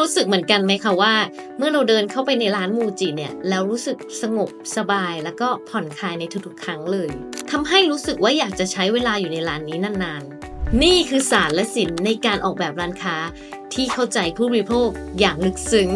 รู้สึกเหมือนกันไหมคะว่า เมื่อเราเดินเข้าไปในร้านมูจิเนี่ยแล้วรู้สึกสงบสบายแล้วก็ผ่อนคลายในทุกๆ ครั้งเลยทำให้รู้สึกว่าอยากจะใช้เวลาอยู่ในร้านนี้นานๆ นี่คือศาสตร์และศิลป์ในการออกแบบร้านค้าที่เข้าใจผู้บริโภคอย่างลึกซึ้ง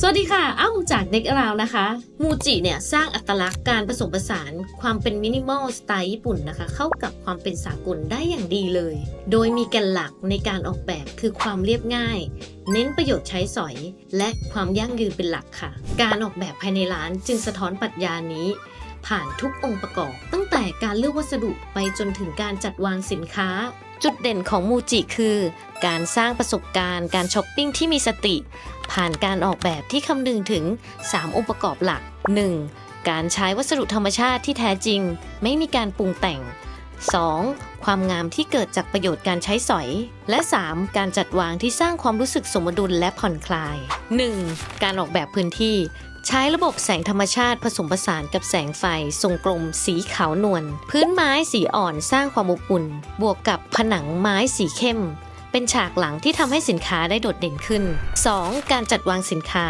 สวัสดีค่ะ อ้ำจากเด็กราวนะคะ มูจิเนี่ยสร้างอัตลักษณ์การผสมผสานความเป็นมินิมอลสไตล์ญี่ปุ่นนะคะ เข้ากับความเป็นสากลได้อย่างดีเลย โดยมีแกนหลักในการออกแบบคือความเรียบง่าย เน้นประโยชน์ใช้สอย และความยั่งยืนเป็นหลักค่ะ การออกแบบภายในร้านจึงสะท้อนปรัชญานี้ ผ่านทุกองค์ประกอบ ตั้งแต่การเลือกวัสดุไปจนถึงการจัดวางสินค้า จุดเด่นของมูจิคือ การสร้างประสบการณ์การช้อปปิ้งที่มีสติ ผ่านการออกแบบที่คำนึงถึง 3 องค์ประกอบหลัก 1. การใช้วัสดุธรรมชาติที่แท้จริง ไม่มีการปรุงแต่ง 2. ความงามที่เกิดจากประโยชน์การใช้สอย และ 3. การจัดวางที่สร้างความรู้สึกสมดุลและผ่อนคลาย 1. การออกแบบพื้นที่ ใช้ระบบแสงธรรมชาติผสมผสานกับแสงไฟ ทรงกลมสีขาวนวลพื้นไม้สีอ่อนสร้างความอบอุ่น บวกกับผนังไม้สีเข้ม เป็นฉากหลังที่ทำให้สินค้าได้โดดเด่นขึ้น 2. การจัดวางสินค้า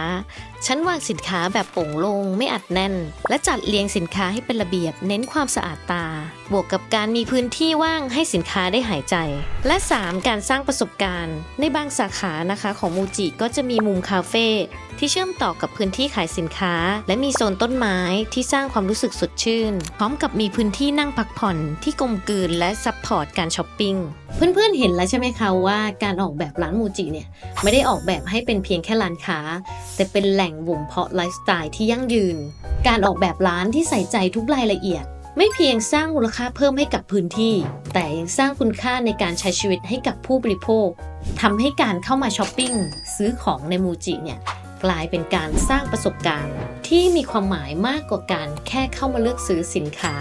ชั้นวางสินค้าแบบโป่งโลงไม่อัดแน่น และจัดเรียงสินค้าให้เป็นระเบียบ เน้นความสะอาดตา บวกกับการมีพื้นที่ว่างให้สินค้าได้หายใจ และ 3. การสร้างประสบการณ์ ในบางสาขานะคะของมูจิก็จะมีมุมคาเฟ่ที่เชื่อมต่อกับพื้นที่ขายสินค้า และมีโซนต้นไม้ที่สร้างความรู้สึกสดชื่น พร้อมกับมีพื้นที่นั่งพักผ่อนที่กลมกลืนและซัพพอร์ตการช้อปปิ้ง เพื่อนๆเห็นแล้วใช่ไหมคะว่าการออกแบบร้านมูจิเนี่ยไม่ได้ออกแบบให้เป็นเพียงแค่ร้านค้า แต่เป็นแหล่งบ่มเพาะไลฟ์สไตล์ที่ยั่งยืน การออกแบบร้านที่ใส่ใจทุกรายละเอียด ไม่เพียงสร้างมูลค่าเพิ่มให้กับพื้นที่ แต่ยังสร้างคุณค่าในการใช้ชีวิตให้กับผู้บริโภคทำให้การเข้ามาช้อปปิ้งซื้อของในมูจิเนี่ยกลายเป็นการสร้างประสบการณ์ ที่มีความหมายมากกว่าการแค่เข้ามาเลือกซื้อสินค้า